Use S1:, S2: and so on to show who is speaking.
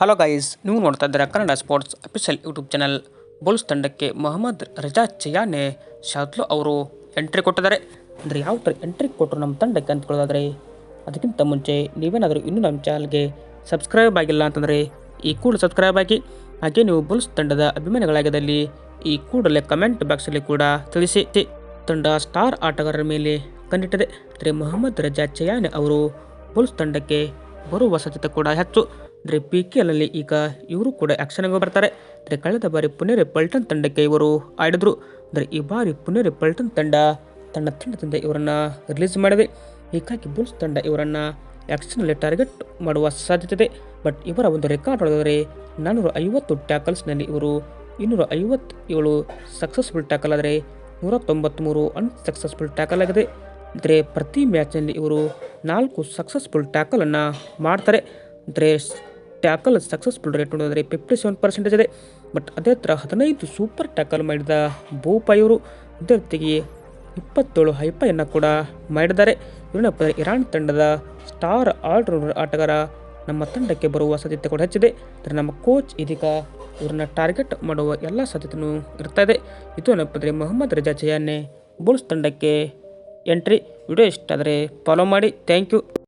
S1: Hello guys ನೀವು ನೋಡ್ತಾ ಇದ್ದೀರಾ Kannada sports official YouTube channel Bulls ತಂಡಕ್ಕೆ ಮೊಹಮ್ಮದ್ ರಜಾ ಚಯಾನೆ ಶಾದ್ಲು ಅವರು ಎಂಟ್ರಿ ಕೊಟ್ಟಿದ್ದಾರೆ. ಅಂದರೆ ಯಾವ ಥರ ಎಂಟ್ರಿ ಕೊಟ್ಟರು ನಮ್ಮ ತಂಡಕ್ಕೆ ಅಂದ್ಕೊಳ್ಳೋದಾದರೆ ಅದಕ್ಕಿಂತ ಮುಂಚೆ ನೀವೇನಾದರೂ ಇನ್ನೂ ನಮ್ಮ ಚಾನಲ್ಗೆ ಸಬ್ಸ್ಕ್ರೈಬ್ ಆಗಿಲ್ಲ ಅಂತಂದರೆ ಈ ಕೂಡ ಸಬ್ಸ್ಕ್ರೈಬ್ ಆಗಿ, ಹಾಗೆ ನೀವು ಬುಲ್ಸ್ ತಂಡದ ಅಭಿಮಾನಿಗಳಾಗಿದ್ದಲ್ಲಿ ಈ ಕೂಡಲೇ ಕಮೆಂಟ್ ಬಾಕ್ಸಲ್ಲಿ ಕೂಡ ತಿಳಿಸಿ. ತಂಡ ಸ್ಟಾರ್ ಆಟಗಾರರ ಮೇಲೆ ಕಂಡಿಟ್ಟಿದೆ. ಅಂದರೆ ಮೊಹಮ್ಮದ್ ರಜಾ ಚಯಾನೆ ಅವರು ಬುಲ್ಸ್ ತಂಡಕ್ಕೆ ಬರುವ ಸಾಧ್ಯತೆ ಕೂಡ ಹೆಚ್ಚು. ಅಂದರೆ ಪಿ ಕೆ ಎಲ್ನಲ್ಲಿ ಈಗ ಇವರು ಕೂಡ ಆ್ಯಕ್ಷನ್ಗೆ ಬರ್ತಾರೆ. ಅಂದರೆ ಕಳೆದ ಬಾರಿ ಪುನೇರಿ ಪಲ್ಟನ್ ತಂಡಕ್ಕೆ ಇವರು ಆಡಿದರು. ಅಂದರೆ ಈ ಬಾರಿ ಪುನೇರಿ ಪಲ್ಟನ್ ತಂಡ ತನ್ನ ತಂಡದಿಂದ ಇವರನ್ನು ರಿಲೀಸ್ ಮಾಡಿದೆ. ಹೀಗಾಗಿ ಬುಲ್ಸ್ ತಂಡ ಇವರನ್ನು ಆ್ಯಕ್ಷನಲ್ಲಿ ಟಾರ್ಗೆಟ್ ಮಾಡುವ ಸಾಧ್ಯತೆ ಇದೆ. ಬಟ್ ಇವರ ಒಂದು ರೆಕಾರ್ಡ್ ನೋಡಿದರೆ ನಾನ್ನೂರ ಐವತ್ತು ಟ್ಯಾಕಲ್ಸ್ನಲ್ಲಿ ಇವರು ಇನ್ನೂರ ಐವತ್ತೇಳು ಸಕ್ಸಸ್ಫುಲ್ ಟ್ಯಾಕಲ್ ಆದರೆ ನೂರ ತೊಂಬತ್ತ್ಮೂರು ಅನ್ಸಕ್ಸಸ್ಫುಲ್ ಟ್ಯಾಕಲ್ ಆಗಿದೆ. ಅಂದರೆ ಪ್ರತಿ ಮ್ಯಾಚ್ನಲ್ಲಿ ಇವರು ನಾಲ್ಕು ಸಕ್ಸಸ್ಫುಲ್ ಟ್ಯಾಕಲನ್ನು ಮಾಡ್ತಾರೆ. ಅಂದರೆ ಟ್ಯಾಕಲ್ ಸಕ್ಸಸ್ಫುಲ್ ರೇಟ್ ನೋಡಿದರೆ ಫಿಫ್ಟಿ ಸೆವೆನ್ ಪರ್ಸೆಂಟೇಜ್ ಇದೆ. ಬಟ್ ಅದೇ ಥರ ಹದಿನೈದು ಸೂಪರ್ ಟ್ಯಾಕಲ್ ಮಾಡಿದ ಭೂಪ ಇವರು ಇದೇ ರೀತಿಗೆ ಇಪ್ಪತ್ತೇಳು ಹೈಪಯನ್ನು ಕೂಡ ಮಾಡಿದ್ದಾರೆ. ಇವನಪ್ಪ ಇರಾನ್ ತಂಡದ ಸ್ಟಾರ್ ಆಲ್ರೌಂಡರ್ ಆಟಗಾರ ನಮ್ಮ ತಂಡಕ್ಕೆ ಬರುವ ಸಾಧ್ಯತೆ ಕೂಡ ಹೆಚ್ಚಿದೆ. ಅಂದರೆ ನಮ್ಮ ಕೋಚ್ ಇದೀಗ ಇವ್ರನ್ನ ಟಾರ್ಗೆಟ್ ಮಾಡುವ ಎಲ್ಲ ಸಾಧ್ಯತೆಯೂ ಇರ್ತಾ ಇದೆ. ಇದು ಏನಪ್ಪ ಅಂದರೆ ಮೊಹಮ್ಮದ್ ರಜಾ ಜಯಾನೆ ಬುಲ್ಸ್ ತಂಡಕ್ಕೆ ಎಂಟ್ರಿ ವಿಡಿಯೋ ಇಷ್ಟ ಆದರೆ ಫಾಲೋ ಮಾಡಿ. Thank you